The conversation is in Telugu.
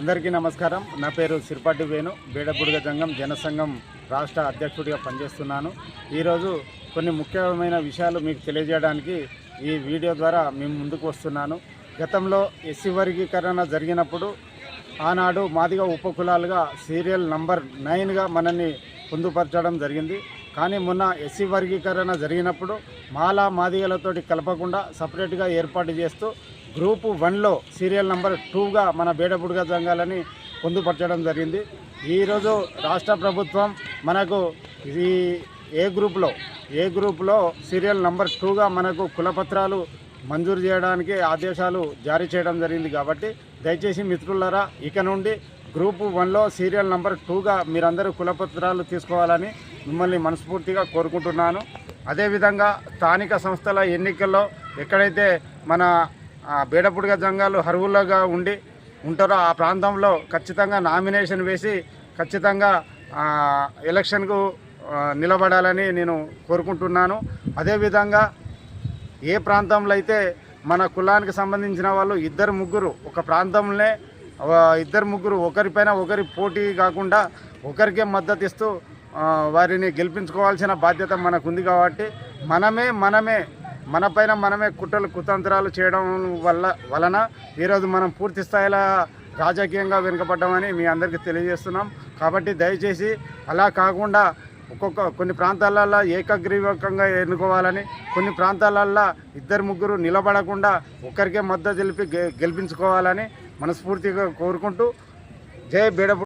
అందరికీ నమస్కారం. నా పేరు సిరిపాటి వేణు. బేడబుడిగ జంగం జనసంఘం రాష్ట్ర అధ్యక్షుడిగా పనిచేస్తున్నాను. ఈరోజు కొన్ని ముఖ్యమైన విషయాలు మీకు తెలియజేయడానికి ఈ వీడియో ద్వారా మేము ముందుకు వస్తున్నాను. గతంలో ఎస్సీ వర్గీకరణ జరిగినప్పుడు ఆనాడు మాదిగా ఉపకులాలుగా సీరియల్ నంబర్ నైన్గా మనల్ని పొందుపరచడం జరిగింది. కానీ మొన్న ఎస్సీ వర్గీకరణ జరిగినప్పుడు మాలా మాదిగలతోటి కలపకుండా సపరేట్గా ఏర్పాటు చేస్తూ గ్రూపు వన్లో సీరియల్ నంబర్ టూగా మన బేడబుడుగ జంగాలని పొందుపరచడం జరిగింది. ఈరోజు రాష్ట్ర ప్రభుత్వం మనకు ఈ ఏ గ్రూప్లో ఏ గ్రూప్లో సీరియల్ నంబర్ టూగా మనకు కులపత్రాలు మంజూరు చేయడానికి ఆదేశాలు జారీ చేయడం జరిగింది కాబట్టి దయచేసి మిత్రులరా ఇక నుండి గ్రూపు వన్లో సీరియల్ నంబర్ టూగా మీరందరూ కులపత్రాలు తీసుకోవాలని మిమ్మల్ని మనస్ఫూర్తిగా కోరుకుంటున్నాను. అదేవిధంగా స్థానిక సంస్థల ఎన్నికల్లో ఎక్కడైతే మన బేడపుడుగ జంగాలు హరువులుగా ఉండి ఉంటారో ఆ ప్రాంతంలో ఖచ్చితంగా నామినేషన్ వేసి ఖచ్చితంగా ఎలక్షన్కు నిలబడాలని నేను కోరుకుంటున్నాను. అదేవిధంగా ఏ ప్రాంతంలో అయితే మన కులానికి సంబంధించిన వాళ్ళు ఇద్దరు ముగ్గురు ఒక ప్రాంతంలో ఇద్దరు ముగ్గురు ఒకరిపైన ఒకరి పోటీ కాకుండా ఒకరికే మద్దతు ఇస్తూ వారిని గెలిపించుకోవాల్సిన బాధ్యత మనకుంది కాబట్టి మనమే మనమే మనపైన మనమే కుట్రలు కుతంత్రాలు చేయడం వల్ల వలన ఈరోజు మనం పూర్తి స్థాయిలో రాజకీయంగా వెనుకబడ్డామని మీ అందరికీ తెలియజేస్తున్నాం. కాబట్టి దయచేసి అలా కాకుండా ఒక్కొక్క కొన్ని ప్రాంతాలల్లో ఏకగ్రీవకంగా ఎన్నుకోవాలని కొన్ని ప్రాంతాలల్లో ఇద్దరు ముగ్గురు నిలబడకుండా ఒక్కరికే మద్దతు తెలిపి గె- గెలిపించుకోవాలని మనస్ఫూర్తిగా కోరుకుంటూ జై బేడపు